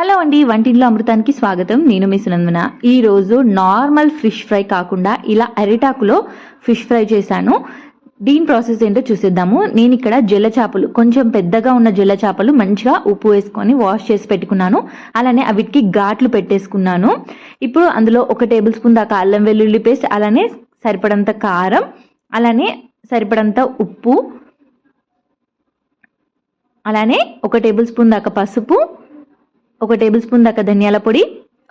Hello అండి వంటింట్లో అమృతానికి స్వాగతం. నేను మీ సునందన. ఈరోజు నార్మల్ ఫిష్ ఫ్రై కాకుండా ఇలా అరిటాకులో ఫిష్ ఫ్రై చేశాను. దీని ప్రాసెస్ ఏంటో చూసేద్దాము. నేను ఇక్కడ జల్ల చేపలు కొంచెం పెద్దగా ఉన్న జల్ల చేపలు మంచిగా ఉప్పు వేసుకొని వాష్ చేసి పెట్టుకున్నాను. అలానే అవిటికి ఘాట్లు పెట్టేసుకున్నాను. ఇప్పుడు అందులో ఒక టేబుల్ స్పూన్ దాకా అల్లం వెల్లుల్లి పేస్ట్ అలానే సరిపడంత కారం అలానే సరిపడంత ఉప్పు అలానే ఒక టేబుల్ స్పూన్ దాకా పసుపు ఒక టేబుల్ స్పూన్ దాకా ధనియాల పొడి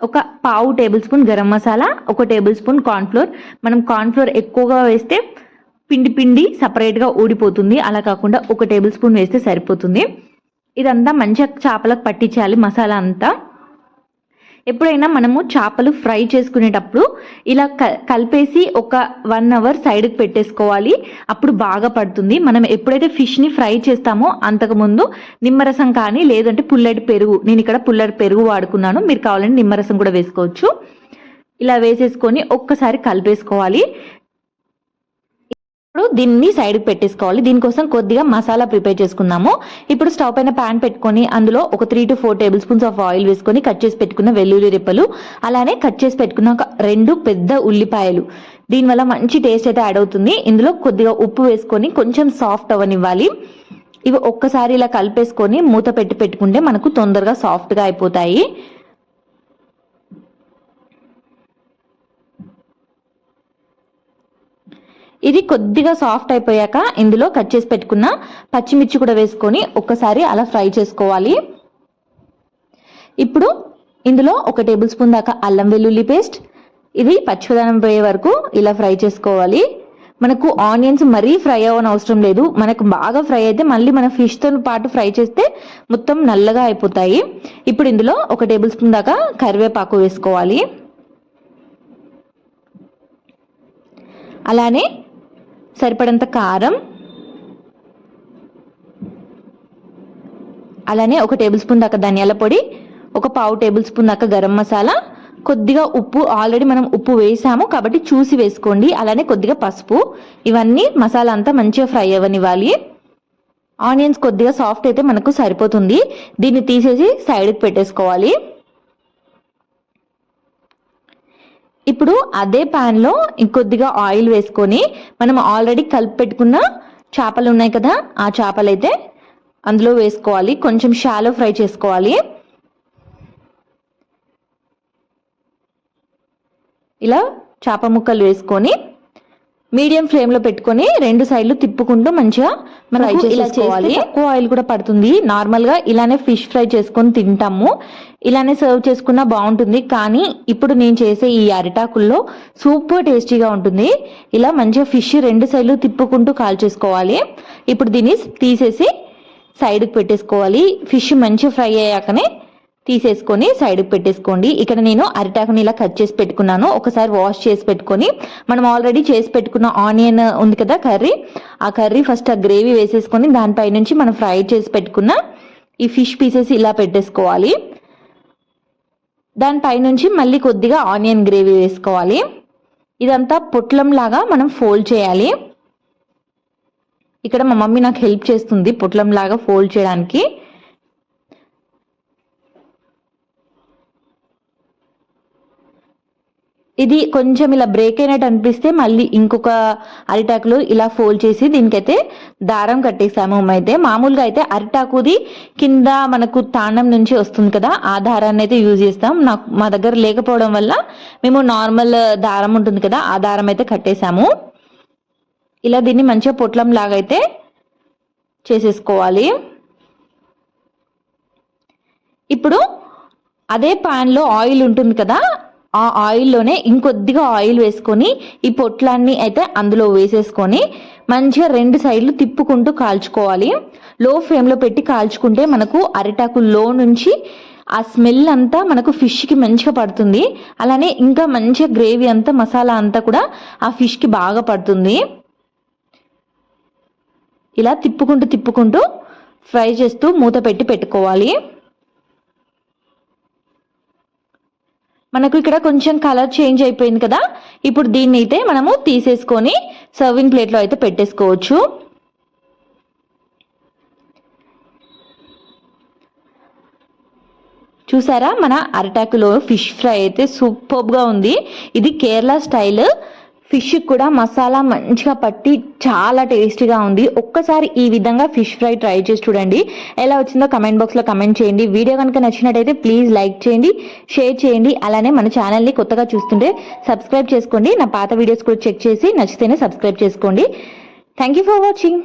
ఒక పావు టేబుల్ స్పూన్ గరం మసాలా ఒక టేబుల్ స్పూన్ కార్న్ఫ్లోర్. మనం కార్న్ఫ్లోర్ ఎక్కువగా వేస్తే పిండి పిండి సపరేట్గా ఊడిపోతుంది. అలా కాకుండా ఒక టేబుల్ స్పూన్ వేస్తే సరిపోతుంది. ఇదంతా మంచిగా చేపలకు పట్టించాలి మసాలా అంతా. ఎప్పుడైనా మనము చేపలు ఫ్రై చేసుకునేటప్పుడు ఇలా క కలిపేసి ఒక వన్ అవర్ సైడ్కి పెట్టేసుకోవాలి. అప్పుడు బాగా పడుతుంది. మనం ఎప్పుడైతే ఫిష్ని ఫ్రై చేస్తామో అంతకుముందు నిమ్మరసం కానీ లేదంటే పుల్లటి పెరుగు నేను ఇక్కడ పుల్లటి పెరుగు వాడుకున్నాను. మీరు కావాలంటే నిమ్మరసం కూడా వేసుకోవచ్చు. ఇలా వేసేసుకొని ఒక్కసారి కలిపేసుకోవాలి. ఇప్పుడు దీన్ని సైడ్కి పెట్టేసుకోవాలి. దీనికోసం కొద్దిగా మసాలా ప్రిపేర్ చేసుకుందాము. ఇప్పుడు స్టవ్ పైన ప్యాన్ పెట్టుకొని అందులో ఒక three to four tablespoons of oil వేసుకొని కట్ చేసి పెట్టుకున్న వెల్లుల్లి రెప్పలు అలానే కట్ చేసి పెట్టుకున్న ఒక రెండు పెద్ద ఉల్లిపాయలు. దీనివల్ల మంచి టేస్ట్ అయితే యాడ్ అవుతుంది. ఇందులో కొద్దిగా ఉప్పు వేసుకొని కొంచెం సాఫ్ట్ అవ్వనివ్వాలి. ఇవి ఒక్కసారి ఇలా కలిపేసుకొని మూత పెట్టి పెట్టుకుంటే మనకు తొందరగా సాఫ్ట్గా అయిపోతాయి. ఇది కొద్దిగా సాఫ్ట్ అయిపోయాక ఇందులో కట్ చేసి పెట్టుకున్న పచ్చిమిర్చి కూడా వేసుకొని ఒక్కసారి అలా ఫ్రై చేసుకోవాలి. ఇప్పుడు ఇందులో ఒక టేబుల్ స్పూన్ దాకా అల్లం వెల్లుల్లి పేస్ట్ ఇది పచ్చిదనం పోయే వరకు ఇలా ఫ్రై చేసుకోవాలి. మనకు ఆనియన్స్ మరీ ఫ్రై అవ్వని అవసరం లేదు. మనకు బాగా ఫ్రై అయితే మళ్ళీ మన ఫిష్తో పాటు ఫ్రై చేస్తే మొత్తం నల్లగా అయిపోతాయి. ఇప్పుడు ఇందులో ఒక టేబుల్ స్పూన్ దాకా కరివేపాకు వేసుకోవాలి. అలానే సరిపడంత కారం. అలానే ఒక టేబుల్ స్పూన్ దాకా ధనియాల పొడి ఒక పావు టేబుల్ స్పూన్ దాకా గరం మసాలా కొద్దిగా ఉప్పు ఆల్రెడీ మనం ఉప్పు వేసాము కాబట్టి చూసి వేసుకోండి. అలానే కొద్దిగా పసుపు ఇవన్నీ మసాలా అంతా మంచిగా ఫ్రై అవ్వనివ్వాలి. ఆనియన్స్ కొద్దిగా సాఫ్ట్ అయితే మనకు సరిపోతుంది. దీన్ని తీసేసి సైడ్కి పెట్టేసుకోవాలి. ఇప్పుడు అదే ప్యాన్లో ఇంకొద్దిగా ఆయిల్ వేసుకొని మనం ఆల్రెడీ కలిపి పెట్టుకున్న చేపలు ఉన్నాయి కదా ఆ చేపలు అయితే అందులో వేసుకోవాలి. కొంచెం షాలో ఫ్రై చేసుకోవాలి. ఇలా చేప ముక్కలు వేసుకొని మీడియం ఫ్లేమ్లో పెట్టుకొని రెండు సైడ్లు తిప్పుకుంటూ మంచిగా మనం ఇలా చేసుకోవాలి. ఎక్కువ ఆయిల్ కూడా పడుతుంది. నార్మల్గా ఇలానే ఫిష్ ఫ్రై చేసుకొని తింటాము. ఇలానే సర్వ్ చేసుకున్నా బాగుంటుంది. కానీ ఇప్పుడు నేను చేసే ఈ అరిటాకుల్లో సూపర్ టేస్టీగా ఉంటుంది. ఇలా మంచిగా ఫిష్ రెండు సైడ్లు తిప్పుకుంటూ కాల్చేసుకోవాలి ఇప్పుడు దీన్ని తీసేసి సైడ్కి పెట్టేసుకోవాలి. ఫిష్ మంచిగా ఫ్రై అయ్యాకనే తీసేసుకొని సైడ్కి పెట్టేసుకోండి. ఇక్కడ నేను అరిటాకుని ఇలా కట్ చేసి పెట్టుకున్నాను. ఒకసారి వాష్ చేసి పెట్టుకొని మనం ఆల్రెడీ చేసి పెట్టుకున్న ఆనియన్ ఉంది కదా కర్రీ. ఆ కర్రీ ఫస్ట్ ఆ గ్రేవీ వేసేసుకొని దానిపై నుంచి మనం ఫ్రై చేసి పెట్టుకున్న ఈ ఫిష్ పీసెస్ ఇలా పెట్టేసుకోవాలి. దానిపైనుంచి మళ్ళీ కొద్దిగా ఆనియన్ గ్రేవీ వేసుకోవాలి. ఇదంతా పొట్లం లాగా మనం ఫోల్డ్ చేయాలి. ఇక్కడ మా మమ్మీ నాకు హెల్ప్ చేస్తుంది పొట్లం లాగా ఫోల్డ్ చేయడానికి. ఇది కొంచెం ఇలా బ్రేక్ అయినట్టు అనిపిస్తే మళ్ళీ ఇంకొక అరిటాకులో ఇలా ఫోల్డ్ చేసి దీనికైతే దారం కట్టేసాము అయితే మామూలుగా అయితే అరిటాకుది కింద మనకు తాండం నుంచి వస్తుంది కదా ఆ దారాన్ని అయితే యూజ్ చేస్తాం. నాకు మా దగ్గర లేకపోవడం వల్ల మేము నార్మల్ దారం ఉంటుంది కదా ఆ దారం అయితే కట్టేసాము ఇలా దీన్ని మంచిగా పొట్లం లాగైతే చేసేసుకోవాలి. ఇప్పుడు అదే ప్యాన్లో ఆయిల్ ఉంటుంది కదా ఆ ఆయిల్లోనే ఇంకొద్దిగా ఆయిల్ వేసుకొని ఈ పొట్లన్నీ అయితే అందులో వేసేసుకొని మంచిగా రెండు సైడ్లు తిప్పుకుంటూ కాల్చుకోవాలి. లో ఫ్లేమ్లో పెట్టి కాల్చుకుంటే మనకు అరిటాకు లో నుంచి ఆ స్మెల్ అంతా మనకు ఫిష్కి మంచిగా పడుతుంది. అలానే ఇంకా మంచిగా గ్రేవీ అంతా మసాలా అంతా కూడా ఆ ఫిష్కి బాగా పడుతుంది. ఇలా తిప్పుకుంటూ తిప్పుకుంటూ ఫ్రై చేస్తూ మూత పెట్టి పెట్టుకోవాలి. మనకు ఇక్కడ కొంచెం కలర్ చేంజ్ అయిపోయింది కదా? ఇప్పుడు దీన్ని అయితే మనము తీసేసుకొని సర్వింగ్ ప్లేట్లో అయితే పెట్టేసుకోవచ్చు. చూసారా? మన అరటాకులో ఫిష్ ఫ్రై అయితే సూపర్గా ఉంది. ఇది కేరళ స్టైల్. ఫిష్ కూడా మసాలా మంచిగా పట్టి చాలా టేస్టీగా ఉంది. ఒక్కసారి ఈ విధంగా ఫిష్ ఫ్రై ట్రై చేసి చూడండి. ఎలా వచ్చిందో కమెంట్ బాక్స్లో కమెంట్ చేయండి. వీడియో కనుక నచ్చినట్టయితే ప్లీజ్ లైక్ చేయండి షేర్ చేయండి. అలానే మన ఛానల్ని కొత్తగా చూస్తుంటే సబ్స్క్రైబ్ చేసుకోండి. నా పాత వీడియోస్ కూడా చెక్ చేసి నచ్చితేనే సబ్స్క్రైబ్ చేసుకోండి. Thank you for watching